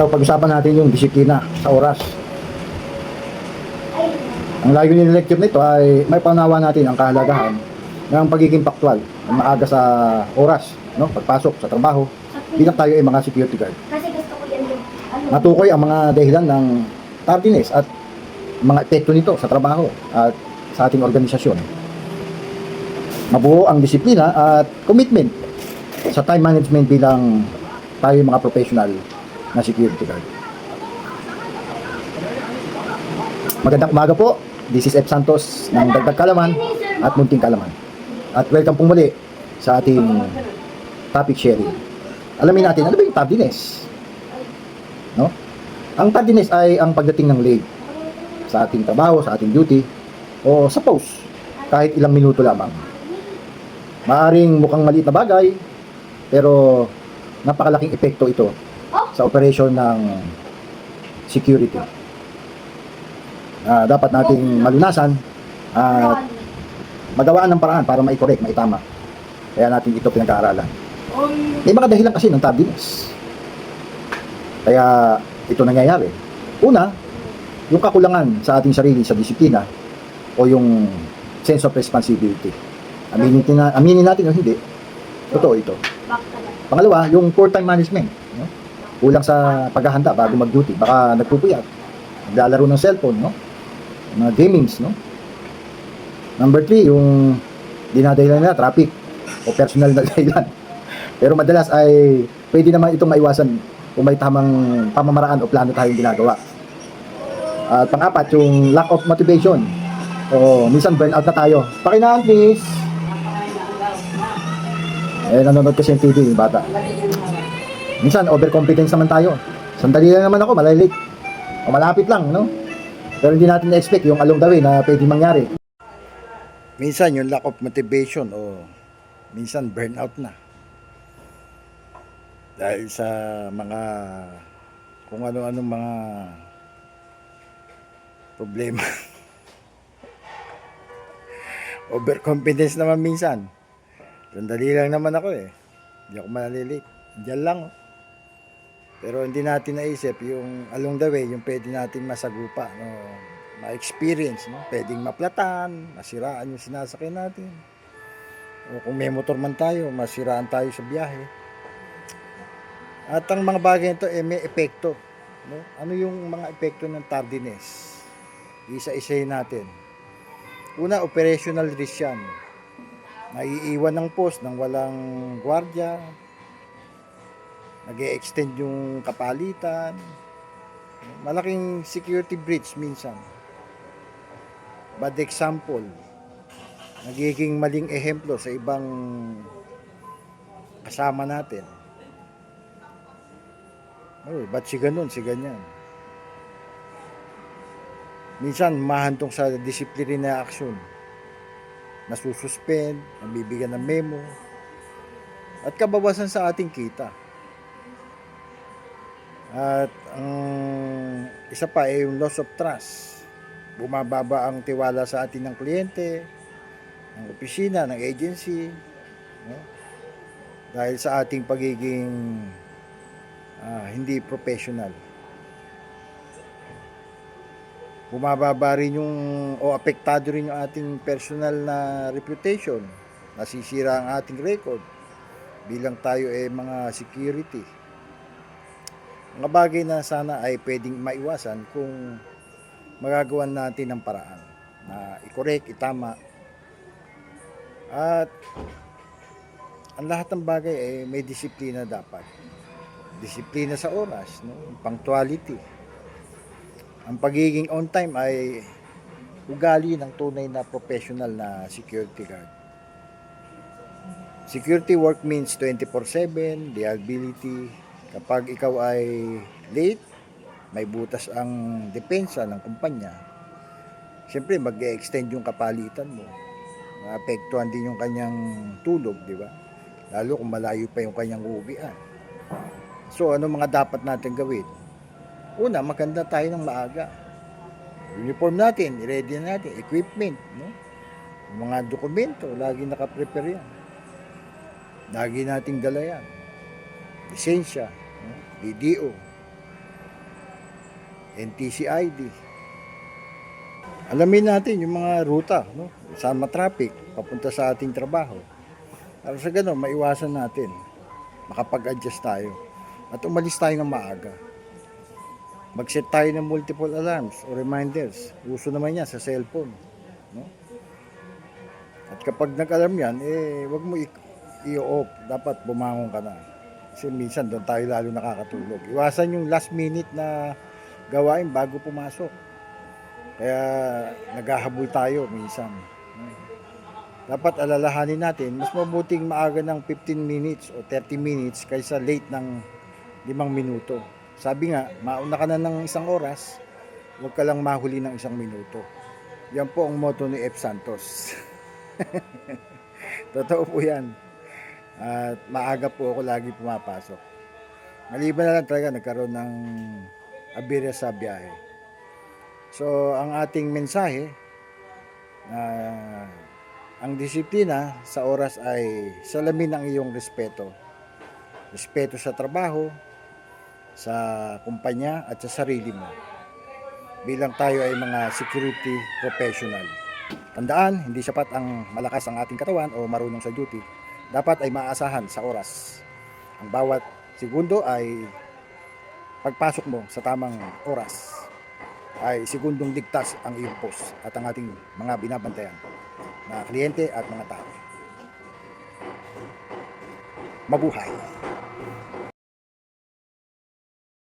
So, pag-usapan natin yung disiplina sa oras. Ang layunin ng lecture nito ay may panawa natin ang kahalagahan ng pagiging paktual, ng maaga sa oras, no? pagpasok sa trabaho, bilang tayo ay mga security guard. Ano, Natukoy ang mga dahilan ng tardiness at mga epekto nito sa trabaho at sa ating organisasyon. Mabuo ang disiplina at commitment sa time management bilang tayo mga professional na security guard. Magandang umaga po. This is F. Santos ng Dagdag Kalaman at Munting Kalaman. At welcome po muli sa ating topic sharing. Alamin natin, ano ba yung tardiness? No? Ang tardiness ay ang pagdating ng late sa ating trabaho, sa ating duty, o sa post, kahit ilang minuto lamang. Maaring mukhang maliit na bagay, pero napakalaking epekto ito sa operation ng security. Ah, dapat nating malunasan at magawaan ng paraan para mai-correct, maitama. Kaya natin ito pinag-aaralan. May mga dahilan kasi ng tardiness. Kaya ito nangyayari. Una, yung kakulangan sa ating sarili sa disiplina o yung sense of responsibility. Aminin, tina, aminin natin o hindi, totoo ito. Pangalawa, yung poor time management. Kulang sa paghahanda bago mag-duty. Baka nagpupuyat. Naglalaro ng cellphone, no? Mga gamings, no? Number three, yung dinadahilan nila, traffic o personal na dahilan. Pero madalas ay pwede naman itong maiwasan kung may tamang pamamaraan o plano tayong ginagawa. At pang-apat, yung lack of motivation. O minsan burnout na tayo. Pakinaan, please. Eh, nanonood kasi yung TV, yung bata. Minsan, overconfidence naman tayo. Sandali lang naman ako, malilate. O malapit lang, no? Pero hindi natin na-expect yung along the way na pwede mangyari. Minsan, yung lack of motivation o minsan burnout na. Dahil sa mga kung ano-anong mga problema. Overconfidence naman minsan. Sandali lang naman ako eh. Hindi ako maliliit. Diyan lang. Pero hindi natin naisip yung along the way, yung pwede natin masagupa, no? ma-experience, no? Pwedeng maplatan, masiraan yung sinasakyan natin. O kung may motor man tayo, masiraan tayo sa biyahe. At ang mga bagay nito, eh, may epekto. No? Ano yung mga epekto ng tardiness? Isa-isahin natin. Una, operational risk yan naiiwan ng post ng walang gwardya, nag extend yung kapalitan, malaking security breach minsan. Bad example, nagiging maling ehemplo sa ibang kasama natin. Oh, ba't si ganun, si ganyan? Minsan, mahantong sa disciplinary na aksyon nasususpend, nabibigyan ng memo, at kabawasan sa ating kita. At ang isa pa ay yung loss of trust. Bumababa ang tiwala sa atin ng kliyente, ng opisina, ng agency, no? dahil sa ating pagiging ah, hindi professional. bumababa rin yung o apektado rin yung ating personal na reputation nasisira ang ating record bilang tayo ay mga security mga bagay na sana ay pwedeng maiwasan kung magagawan natin ng paraan na i-correct, itama at ang lahat ng bagay ay may disiplina dapat disiplina sa oras no? punctuality ang pagiging on time ay ugali ng tunay na professional na security guard. Security work means 24/7, reliability. Kapag ikaw ay late, may butas ang depensa ng kumpanya. Siyempre, mag-extend yung kapalitan mo. Maapektuhan din yung kanyang tulog, di ba? Lalo kung malayo pa yung kanyang uuwian. So, ano mga dapat natin gawin? Una, maganda tayo ng maaga. Uniform natin, ready na natin, equipment, no? Mga dokumento, lagi nakaprepare yan. Lagi nating dala yan. Lisensya? DDO. NTCID. Alamin natin yung mga ruta, no? Saan matraffic, papunta sa ating trabaho. Para sa ganun, maiwasan natin. Makapag-adjust tayo. At umalis tayo ng maaga. Mag-set tayo ng multiple alarms o reminders. Uso naman yan sa cellphone. No? At kapag nag-alarm yan, eh, wag mo i-off. Dapat bumangon ka na. Kasi minsan doon tayo lalo nakakatulog. Iwasan yung last minute na gawain bago pumasok. Kaya naghahabol tayo minsan. Dapat alalahanin natin, mas mabuting maaga ng 15 minutes o 30 minutes kaysa late ng 5 minuto. Sabi nga, mauna ka na ng isang oras, huwag ka lang mahuli ng isang minuto. Yan po ang motto ni F. Santos. Totoo po yan. At maaga po ako lagi pumapasok. Maliban na lang talaga nagkaroon ng abirya sa biyahe. So, ang ating mensahe, ah, ang disiplina sa oras ay salamin ang iyong respeto. Respeto sa trabaho, sa kumpanya at sa sarili mo. Bilang tayo ay mga security professional. Tandaan, hindi sapat ang malakas ang ating katawan o marunong sa duty. Dapat ay maasahan sa oras. Ang bawat segundo ay pagpasok mo sa tamang oras ay segundong ligtas ang iyong post at ang ating mga binabantayan na kliyente at mga tao. Mabuhay!